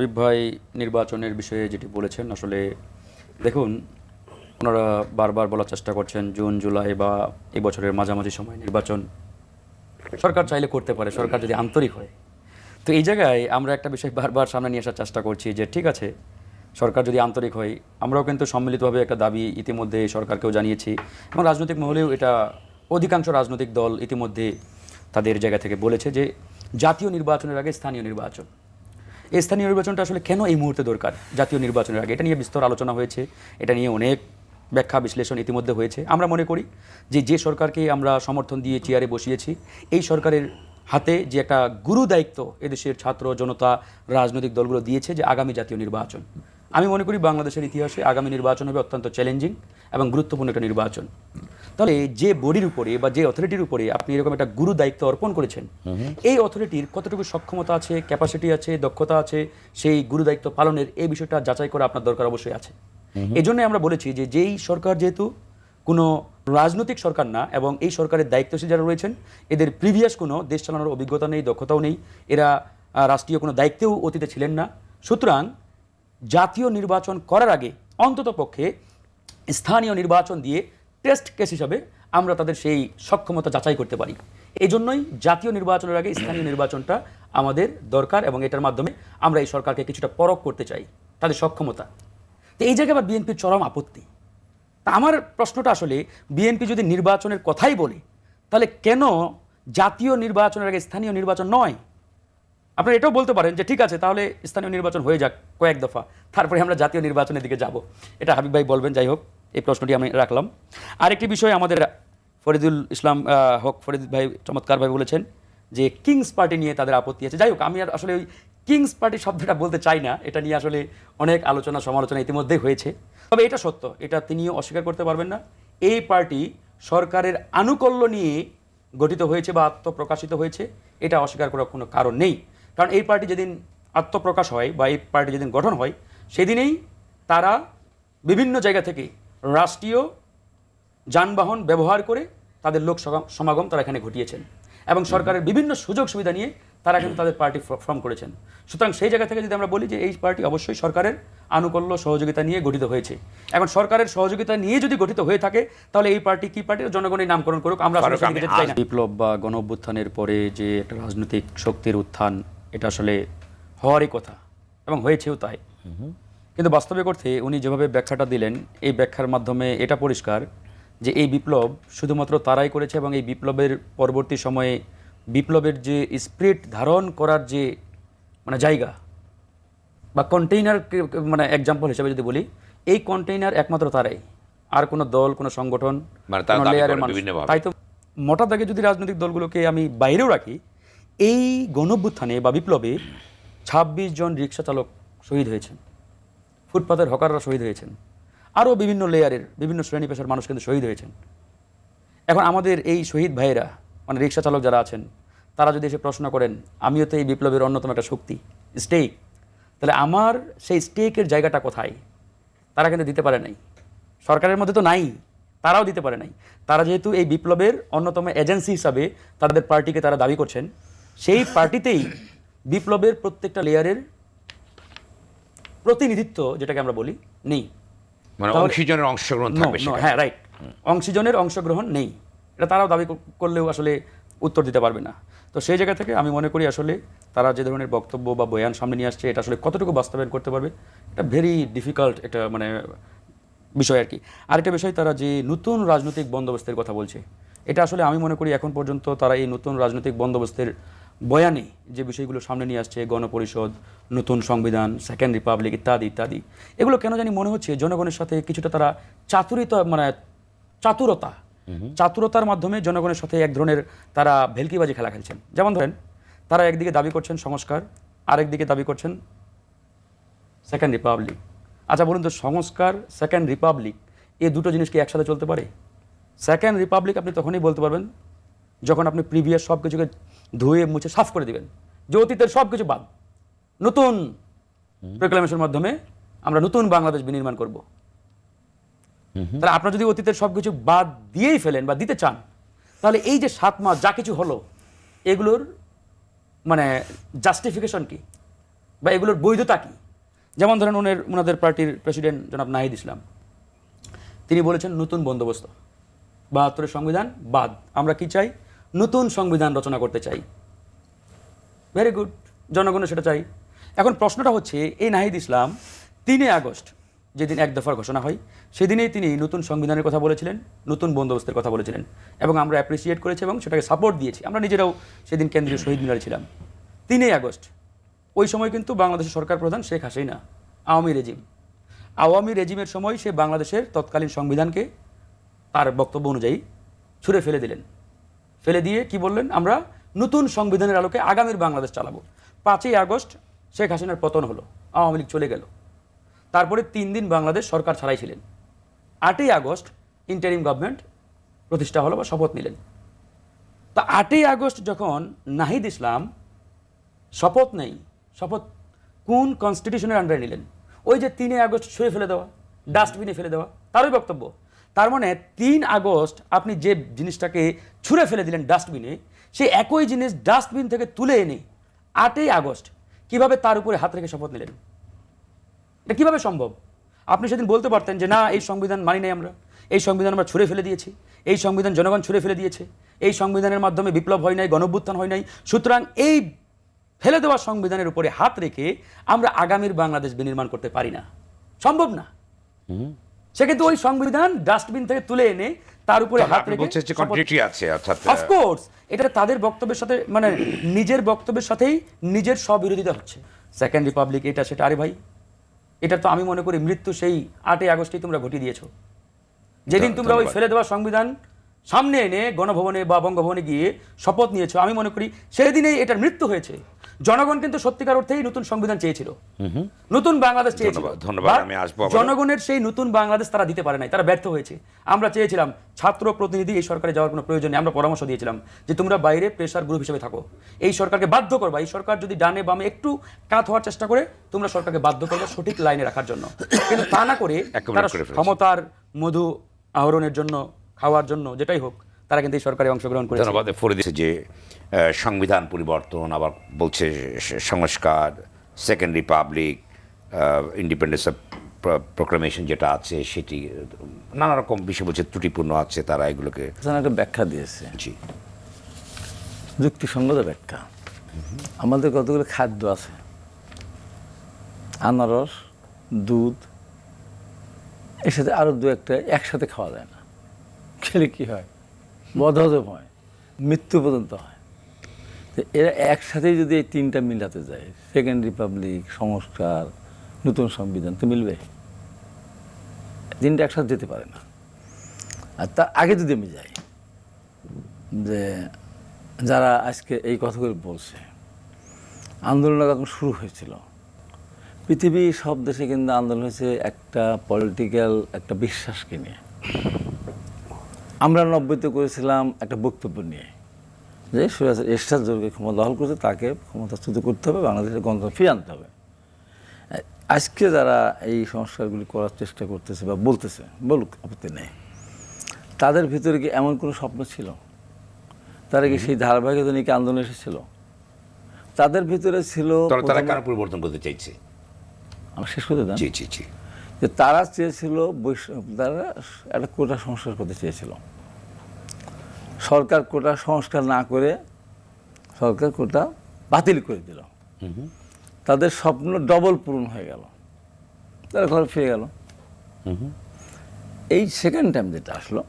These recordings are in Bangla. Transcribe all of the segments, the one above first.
শরীফ ভাই নির্বাচনের বিষয়ে যেটি বলেছেন, আসলে দেখুন, ওনারা বারবার বলার চেষ্টা করছেন জুন, জুলাই বা এই বছরের মাঝামাঝি সময় নির্বাচন। সরকার চাইলে করতে পারে, সরকার যদি আন্তরিক হয়। তো এই জায়গায় আমরা একটা বিষয় বারবার সামনে নিয়ে আসার চেষ্টা করছি যে, ঠিক আছে, সরকার যদি আন্তরিক হয়, আমরাও কিন্তু সম্মিলিতভাবে একটা দাবি ইতিমধ্যে সরকারকেও জানিয়েছি এবং রাজনৈতিক মহলেও এটা অধিকাংশ রাজনৈতিক দল ইতিমধ্যে তাদের জায়গা থেকে বলেছে যে, জাতীয় নির্বাচনের আগে স্থানীয় নির্বাচন। স্থানীয় নির্বাচনটা আসলে কেন এই মুহূর্তে দরকার জাতীয় নির্বাচনের আগে? এটা নিয়ে বিস্তর আলোচনা হয়েছে, এটা নিয়ে অনেক ব্যাখ্যা বিশ্লেষণ ইতিমধ্যে হয়েছে। আমরা মনে করি যে যে সরকারকে আমরা সমর্থন দিয়ে চেয়ারে বসিয়েছি, এই সরকারের হাতে যে একটা গুরু দায়িত্ব এদেশের ছাত্র জনতা, রাজনৈতিক দলগুলো দিয়েছে যে, আগামী জাতীয় নির্বাচন। আমি মনে করি বাংলাদেশের ইতিহাসে আগামী নির্বাচন হবে অত্যন্ত চ্যালেঞ্জিং এবং গুরুত্বপূর্ণ একটা নির্বাচন। তাহলে যে বডির উপরে বা যে অথরিটির উপরে আপনি এরকম একটা গুরু দায়িত্ব অর্পণ করেছেন এই অথরিটির কতটুকু সক্ষমতা আছে ক্যাপাসিটি আছে দক্ষতা আছে সেই গুরু দায়িত্ব পালনের এই বিষয়টা যাচাই করা আপনার দরকার অবশ্যই আছে। এই জন্যই আমরা বলেছি যে যেই সরকার যেহেতু কোনো রাজনৈতিক সরকার না এবং এই সরকারের দায়িত্বশীল যারা রয়েছেন এদের প্রিভিয়াস কোনো দেশ চালানোর অভিজ্ঞতা নেই দক্ষতাও নেই এরা রাষ্ট্রীয় কোনো দায়িত্বেও অতীতে ছিলেন না। সুতরাং জাতীয় নির্বাচন করার আগে অন্তত পক্ষে স্থানীয় নির্বাচন দিয়ে টেস্ট কেস হিসাবে আমরা তাদের সেই সক্ষমতা যাচাই করতে পারি। এই জন্যই জাতীয় নির্বাচনের আগে স্থানীয় নির্বাচনটা আমাদের দরকার এবং এটার মাধ্যমে আমরা এই সরকারকে কিছুটা পরখ করতে চাই, তাদের সক্ষমতা। তো এই জায়গায় আবার বিএনপির চরম আপত্তি। তা আমার প্রশ্নটা আসলে, বিএনপি যদি নির্বাচনের কথাই বলে, তাহলে কেন জাতীয় নির্বাচনের আগে স্থানীয় নির্বাচন নয়? আপনারা এটাও বলতে পারেন যে ঠিক আছে, তাহলে স্থানীয় নির্বাচন হয়ে যাক কয়েক দফা, তারপরে আমরা জাতীয় নির্বাচনের দিকে যাব। এটা হাবিব ভাই বলবেন, যাই হোক। এই প্রশ্নটি আমি রাখলাম। আরেকটি বিষয় আমাদের ফরিদুল ইসলাম হক ফরিদ ভাই চমৎকারভাবে বলেছেন যে কিংস পার্টি নিয়ে তাদের আপত্তি আছে। যাই হোক, আমি আর আসলে ওই কিংস পার্টি শব্দটা বলতে চাই না। এটা নিয়ে আসলে অনেক আলোচনা সমালোচনা ইতিমধ্যেই হয়েছে। তবে এটা সত্য, এটা তিনিও অস্বীকার করতে পারবেন না। এই পার্টি সরকারের আনুকল্য নিয়ে গঠিত হয়েছে বা আত্মপ্রকাশিত হয়েছে, এটা অস্বীকার করার কোনো কারণ নেই। কারণ এই পার্টি যেদিন আত্মপ্রকাশ হয় বা এই পার্টি যেদিন গঠন হয়, সেদিনেই তারা বিভিন্ন জায়গা থেকে রাষ্ট্রীয় যানবাহন ব্যবহার করে তাদের লোক সমাগম তারা এখানে ঘটিয়েছেন এবং সরকারের বিভিন্ন সুযোগ সুবিধা নিয়ে তারা কিন্তু তাদের পার্টি ফর্ম করেছেন। সুতরাং সেই জায়গা থেকে যদি আমরা বলি যে এই পার্টি অবশ্যই সরকারের আনুকল্য সহযোগিতা নিয়ে গঠিত হয়েছে। এখন সরকারের সহযোগিতা নিয়ে যদি গঠিত হয়ে থাকে তাহলে এই পার্টি কি পার্টি? জনগণের নামকরণ করুক আমরা। বিপ্লব বা গণ অভ্যুত্থানের পরে যে একটা রাজনৈতিক শক্তির উত্থান এটা আসলে হওয়ারই কথা এবং হয়েছেও তাই। কিন্তু বাস্তবিক অর্থে উনি যেভাবে ব্যাখ্যাটা দিলেন এই ব্যাখ্যার মাধ্যমে এটা পরিষ্কার যে এই বিপ্লব শুধুমাত্র তারাই করেছে এবং এই বিপ্লবের পরবর্তী সময়ে বিপ্লবের যে স্পিরিট ধারণ করার যে মানে জায়গা বা কন্টেইনার মানে এক্সাম্পল হিসেবে যদি বলি এই কন্টেইনার একমাত্র তারাই। আর কোনো দল কোনো সংগঠন মানে। তাই তো মোটা দাগে যদি রাজনৈতিক দলগুলোকে আমি বাইরেও রাখি এই গণভ্যুত্থানে বা বিপ্লবে ছাব্বিশ জন রিক্সা চালক শহীদ হয়েছেন। ফুটপাতের হকাররা শহীদ হয়েছেন। আরও বিভিন্ন লেয়ারের বিভিন্ন শ্রেণি পেশার মানুষ কিন্তু শহীদ হয়েছেন। এখন আমাদের এই শহীদ ভাইয়েরা মানে রিক্সা চালক যারা আছেন, তারা যদি এসে প্রশ্ন করেন, আমিও তো এই বিপ্লবের অন্যতম একটা শক্তি স্টেক তাহলে আমার সেই স্টেকের জায়গাটা কোথায়? তারা কিন্তু দিতে পারে নাই। সরকারের মধ্যে তো নাই, তারাও দিতে পারে নাই। তারা যেহেতু এই বিপ্লবের অন্যতম এজেন্সি হিসাবে তাদের পার্টিকে তারা দাবি করছেন, সেই পার্টিতেই বিপ্লবের প্রত্যেকটা লেয়ারের প্রতিনিধিত্ব যেটাকে আমরা বলি নেই। মানে অংশীজনের অংশগ্রহণ থাকবে হ্যাঁ রাইট অংশীজনের অংশগ্রহণ নেই। এটা তারাও দাবি করলেও আসলে উত্তর দিতে পারবে না। তো সেই জায়গা থেকে আমি মনে করি আসলে তারা যে ধরনের বক্তব্য বা বয়ান সামনে নিয়ে আসছে এটা আসলে কতটুকু বাস্তবায়ন করতে পারবে এটা ভেরি ডিফিকাল্ট একটা মানে বিষয় আর কি আরেকটা বিষয় তারা যে নতুন রাজনৈতিক বন্দোবস্তের কথা বলছে এটা আসলে আমি মনে করি এখন পর্যন্ত তারা এই নতুন রাজনৈতিক বন্দোবস্তের বয়ানে যে বিষয়গুলো সামনে নিয়ে আসছে গণপরিষদ নতুন সংবিধান সেকেন্ড রিপাবলিক ইত্যাদি ইত্যাদি এগুলো কেন জানি মনে হচ্ছে জনগণের সাথে কিছুটা তারা চাতুরিতা মানে চাতুরতা চাতুরতার মাধ্যমে জনগণের সাথে এক ধরনের তারা ভেলকিবাজি খেলা খেলছেন। যেমন ধরেন তারা একদিকে দাবি করছেন সংস্কার আরেকদিকে দাবি করছেন সেকেন্ড রিপাবলিক আচ্ছা বলুন তো সংস্কার সেকেন্ড রিপাবলিক এই দুটো জিনিস কি একসাথে চলতে পারে? সেকেন্ড রিপাবলিক আপনি তখনই বলতে পারবেন যখন আপনি প্রিভিয়াস সব কিছুকে ধুয়ে মুছে সাফ করে দিবেন যে অতীতের সব কিছু বাদ। নতুন প্রোক্লামেশনের মাধ্যমে আমরা নতুন বাংলাদেশ বিনির্মাণ করব। তাহলে আপনারা যদি অতীতের সব কিছু বাদ দিয়েই ফেলেন বা দিতে চান তাহলে এই যে সাত মাস যা কিছু হলো এগুলোর মানে জাস্টিফিকেশন কি? বা এগুলোর বৈধতা কি? যেমন ধরেন ওনের ওনাদের পার্টির প্রেসিডেন্ট জনাব নাহিদ ইসলাম। তিনি বলেছেন নতুন বন্দোবস্ত বাহাত্তরের সংবিধান বাদ। আমরা কি চাই? নতুন সংবিধান রচনা করতে চাই। ভেরি গুড জনগণের সেটা চাই। এখন প্রশ্নটা হচ্ছে, এই নাহিদ ইসলাম তিনে আগস্ট যেদিন এক দফার ঘোষণা হয়, সেদিনেই তিনি নতুন সংবিধানের কথা বলেছিলেন, নতুন বন্দোবস্তের কথা বলেছিলেন এবং আমরা অ্যাপ্রিসিয়েট করেছি এবং সেটাকে সাপোর্ট দিয়েছি। আমরা নিজেরাও সেদিন কেন্দ্রীয় শহীদ মিনারে ছিলাম। তিনই আগস্ট। ওই সময় কিন্তু বাংলাদেশের সরকার প্রধান শেখ হাসিনা, আওয়ামী রেজিম। আওয়ামী রেজিমের সময় সে বাংলাদেশের তৎকালীন সংবিধানকে তার বক্তব্য অনুযায়ী ছুঁড়ে ফেলে দিলেন। ফেলে দিয়ে কি বললেন? আমরা নতুন সংবিধানের আলোকে আগামীর বাংলাদেশ চালাবো। পাঁচই আগস্ট শেখ হাসিনার পতন হলো, আওয়ামী লীগ চলে গেল। তারপরে তিন দিন বাংলাদেশ সরকার ছাড়াই ছিলেন আটই আগস্ট ইন্টারিম গভর্নমেন্ট প্রতিষ্ঠা হলো বা শপথ নিলেন। তা আটই আগস্ট যখন নাহিদ ইসলাম শপথ নেই, শপথ কোন কনস্টিটিউশনের আন্ডারে নিলেন? ওই যে তিনে আগস্ট ছুঁড়ে ফেলে দেওয়া ডাস্টবিনে ফেলে দেওয়া, তারই বক্তব্য। তার মানে তিন আগস্ট আপনি যে জিনিসটাকে ছুঁড়ে ফেলে দিলেন ডাস্টবিনে সেই একই জিনিস ডাস্টবিন থেকে তুলে এনে আটই আগস্ট কীভাবে তার উপরে হাত রেখে শপথ নিলেন? এটা কীভাবে সম্ভব? আপনি সেদিন বলতে পারতেন যে, না, এই সংবিধান মানি নাই আমরা। এই সংবিধান আমরা ছুঁড়ে ফেলে দিয়েছি। এই সংবিধান জনগণ ছুঁড়ে ফেলে দিয়েছে। এই সংবিধানের মাধ্যমে বিপ্লব হয় নাই, গণভ্যুত্থান হয় নাই। সুতরাং এই ফেলে দেওয়া সংবিধানের উপরে হাত রেখে আমরা আগামীর বাংলাদেশ বিনির্মাণ করতে পারি না। সম্ভব না? সে কিন্তু ওই সংবিধান ডাস্টবিন থেকে তুলে এনে তার উপরে হাত রেখে কন্ট্রিটি আছে অর্থাৎ অফকোর্স এটা তাদের বক্তব্যের সাথে মানে নিজের বক্তব্যের সাথেই নিজের স্ববিরোধিতা হচ্ছে। সেকেন্ড রিপাবলিক এটা সেটা আরে ভাই এটা তো আমি মনে করি মৃত্যু সেই আটই আগস্টেই তোমরা ঘটিয়ে দিয়েছ। যেদিন তোমরা ওই। ফেলে দেওয়া সংবিধান সামনে এনে গণভবনে বা বঙ্গভবনে গিয়ে শপথ নিয়েছো আমি মনে করি সেই দিনেই এটার মৃত্যু হয়েছে। জনগণ কিন্তু সত্যিকার অর্থেই নতুন সংবিধান চেয়েছিল। নতুন বাংলাদেশ চেয়েছিল। ধন্যবাদ, আমি আসব জনগণের সেই নতুন বাংলাদেশ তারা দিতে পারে নাই তারা ব্যর্থ হয়েছে। আমরা চেয়েছিলাম ছাত্র প্রতিনিধি এই সরকারে যাওয়ার কোনো প্রয়োজন নেই আমরা পরামর্শ দিয়েছিলাম যে তোমরা বাইরে প্রেশার গ্রুপ হিসেবে থাকো। এই সরকারকে বাধ্য করবা এই সরকার যদি ডানে বামে একটু কাত হওয়ার চেষ্টা করে তোমরা সরকারকে বাধ্য করবে সঠিক লাইনে রাখার জন্য। কিন্তু তা না করে তারা ক্ষমতার মধু আহরণের জন্য খাওয়ার জন্য যেটাই হোক তারা কিন্তু এই সরকারে অংশগ্রহণ করেছে। ধন্যবাদ। ফরে দিয়েছে যে আহ, সংবিধান পরিবর্তন আবার বলছে সংস্কার second republic independence of proclamation যেটা আছে সেটি নানা রকম বিষয় বলছে ত্রুটিপূর্ণ আছে তারা এগুলোকে একটা ব্যাখ্যা দিয়েছে। জি। যুক্তিসঙ্গত ব্যাখ্যা। আমাদের কতগুলো খাদ্য আছে? আনারস দুধ এর সাথে আরও দু একটা একসাথে খাওয়া যায় না। খেলে কি হয়? বদহজম হয়, মৃত্যু পর্যন্ত হয়। তো এরা একসাথেই যদি এই তিনটা মিলাতে যায় সেকেন্ড রিপাবলিক সংস্কার, নতুন সংবিধান, তো মিলবে। তিনটা একসাথে যেতে পারে না। আর তার আগে যদি আমি যাই, যে যারা আজকে এই কথাগুলো বলছে আন্দোলন যখন শুরু হয়েছিল, পৃথিবীর সব দেশে কিন্তু আন্দোলন হয়েছে একটা পলিটিক্যাল একটা বিশ্বাসকে নিয়ে। আমরা নব্বইতে করেছিলাম একটা বক্তব্য নিয়ে যে সুরাজ এরশাদ জোরকে ক্ষমতা দখল করছে তাকে ক্ষমতাচ্যুত করতে হবে বাংলাদেশের গণতন্ত্র ফিরে আনতে হবে। আজকে যারা এই সংস্কারগুলি করার চেষ্টা করতেছে বা বলতেছে বলুক আপত্তি নেই তাদের ভিতরে কি এমন কোনো স্বপ্ন ছিল? তারা কি সেই ধারাবাহিকতা নিয়ে কি আন্দোলন এসেছিল? তাদের ভিতরে ছিল তারা পরিবর্তন করতে চাইছে? আমার শেষ করতে দেন। জি জি জি। যে তারা চেয়েছিল বৈষ- তারা একটা কোটা সংস্কার করতে চেয়েছিল। সরকার কোটা সংস্কার না করে সরকার কোটা বাতিল করে দিল। তাদের স্বপ্ন ডবল পূরণ হয়ে গেল। তারা ঘরে ফিরে গেল। এই সেকেন্ড টাইম যেটা আসলো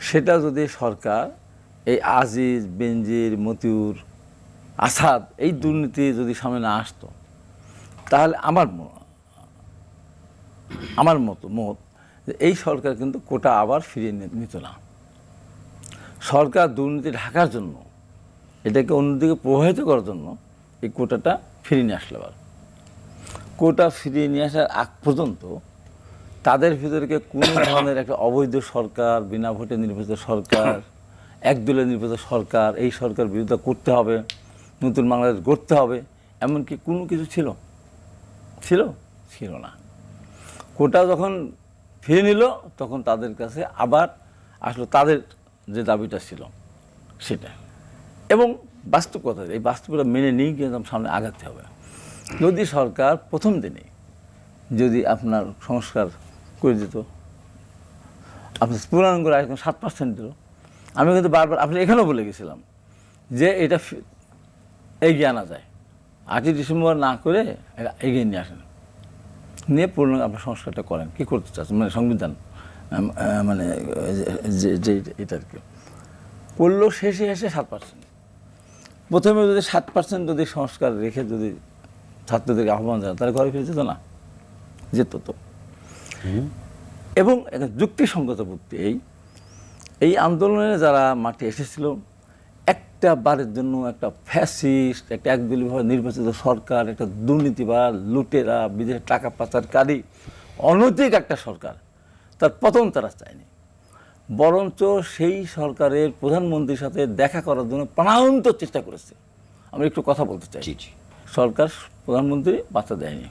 সেটা যদি সরকার এই আজিজ বেনজির মতিউর আসাদ এই দুর্নীতি যদি সামনে না আসতো তাহলে আমার ম- আমার মতো, মত যে এই সরকার কিন্তু কোটা আবার ফিরিয়ে নিত না। সরকার দুর্নীতি ঢাকার জন্য, এটাকে অন্যদিকে প্রভাবিত করার জন্য এই কোটাটা ফিরিয়ে নিয়ে আসলো আবার। কোটা ফিরিয়ে নিয়ে আসার আগ পর্যন্ত তাদের ভিতরকে কোনো ধরনের একটা অবৈধ সরকার, বিনা ভোটে নির্বাচিত সরকার, একদলে নির্বাচিত সরকার, এই সরকার বিরোধিতা করতে হবে, নতুন বাংলাদেশ গড়তে হবে, এমনকি কোনো কিছু ছিল? ছিল? ছিল না। কোটা যখন ফিরে নিল, তখন তাদের কাছে আবার আসলো তাদের যে দাবিটা ছিল সেটা। এবং বাস্তব কথা, এই বাস্তবতা মেনে নিয়ে কিন্তু সামনে আগাতে হবে। যদি সরকার প্রথম দিনে যদি আপনার সংস্কার করে দিত, আপনি পূর্ণাঙ্গ রায় সাত পার্সেন্ট দিল। আমি কিন্তু বারবার আপনি এখানেও বলে গেছিলাম যে এটা এগিয়ে আনা যায়। আটই ডিসেম্বর না করে এটা এগিয়ে নিয়ে আসেন। নিয়ে পূর্ণাঙ্গ আপনার সংস্কারটা করেন। কী করতে চাচ্ছেন? মানে সংবিধান মানে যে যে এটা আর কি। করল শেষে এসে সাত পার্সেন্ট। প্রথমে যদি সাত পার্সেন্ট যদি সংস্কার রেখে যদি ছাত্রদেরকে আহ্বান জানা তাহলে ঘরে ফিরে যেত না। যেত তো। এবং একটা যুক্তিসঙ্গত যুক্তি এই। এই আন্দোলনে যারা মাঠে এসেছিল একটা বারের জন্য একটা ফ্যাসিস্ট একটা একদলীয়ভাবে নির্বাচিত সরকার একটা দুর্নীতিবাদ লুটেরা বিদেশে টাকা পাচারকারী অনৈতিক একটা সরকার তার পতন তারা চায়নি। বরঞ্চ সেই সরকারের প্রধানমন্ত্রীর সাথে দেখা করার জন্য প্রাণান্ত চেষ্টা করেছে। আমি একটু কথা বলতে চাই। সরকার প্রধানমন্ত্রী বার্তা দেয়নি।